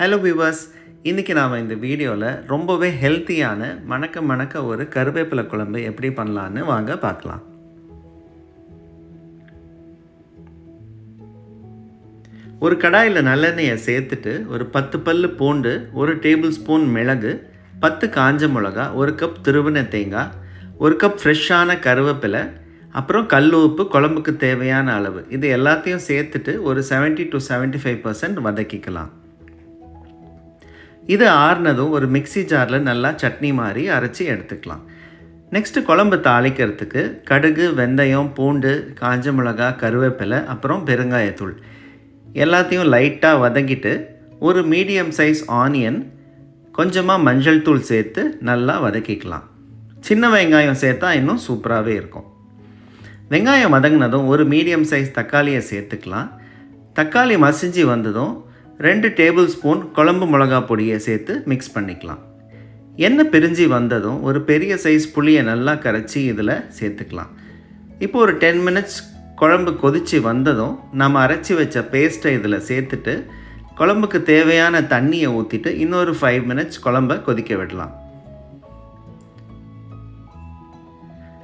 Hello viewers இன்றைக்கி நாம் இந்த வீடியோவில் ரொம்பவே ஹெல்த்தியான மணக்க மணக்க ஒரு கருவேப்பிலை குழம்பு எப்படி பண்ணலான்னு வாங்க பார்க்கலாம். ஒரு கடாயில் நல்லெண்ணெயை சேர்த்துட்டு ஒரு பத்து பல் பூண்டு ஒரு டேபிள் ஸ்பூன் மிளகு பத்து காஞ்ச மிளகா ஒரு கப் திருவின தேங்காய் ஒரு கப் ஃப்ரெஷ்ஷான கருவேப்பிலை அப்புறம் கல் உப்பு குழம்புக்கு தேவையான அளவு. இது எல்லாத்தையும் சேர்த்துட்டு ஒரு 70 டு 75% ஃபைவ் பர்சன்ட் வதக்கிக்கலாம். இது ஆறுனதும் ஒரு மிக்ஸி ஜாரில் நல்லா சட்னி மாதிரி அரைச்சி எடுத்துக்கலாம். நெக்ஸ்ட்டு குழம்பு தாளிக்கிறதுக்கு கடுகு வெந்தயம் பூண்டு காஞ்ச மிளகா கருவேப்பிலை அப்புறம் பெருங்காயத்தூள். எல்லாத்தையும் லைட்டாக வதக்கிட்டு ஒரு மீடியம் சைஸ் ஆனியன் கொஞ்சமாக மஞ்சள் தூள் சேர்த்து நல்லா வதக்கிக்கலாம். சின்ன வெங்காயம் சேர்த்தா இன்னும் சூப்பராகவே இருக்கும். வெங்காயம் வதங்கினதும் ஒரு மீடியம் சைஸ் தக்காளியை சேர்த்துக்கலாம். தக்காளி மசிஞ்சு வந்ததும் ரெண்டு டேபிள் ஸ்பூன் குழம்பு மிளகா பொடியை சேர்த்து மிக்ஸ் பண்ணிக்கலாம். எண்ணெய் பிரிஞ்சு வந்ததும் ஒரு பெரிய சைஸ் புளியை நல்லா கரைச்சி இதில் சேர்த்துக்கலாம். இப்போ ஒரு டென் மினிட்ஸ் குழம்பு கொதித்து வந்ததும் நம்ம அரைச்சி வச்ச பேஸ்ட்டை இதில் சேர்த்துட்டு குழம்புக்கு தேவையான தண்ணியை ஊற்றிட்டு இன்னொரு ஃபைவ் மினிட்ஸ் குழம்ப கொதிக்க விடலாம்.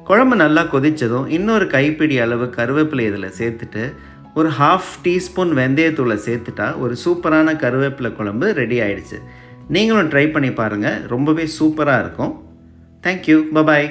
குழம்பு நல்லா கொதித்ததும் இன்னொரு கைப்பிடி அளவு கருவேப்பிலை இதில் சேர்த்துட்டு ஒரு ஹாஃப் டீஸ்பூன் வெந்தயத்தூளை சேர்த்துட்டா ஒரு சூப்பரான கருவேப்பிலை குழம்பு ரெடி ஆயிடுச்சு. நீங்களும் ட்ரை பண்ணி பாருங்கள் ரொம்பவே சூப்பராக இருக்கும். Thank you bye bye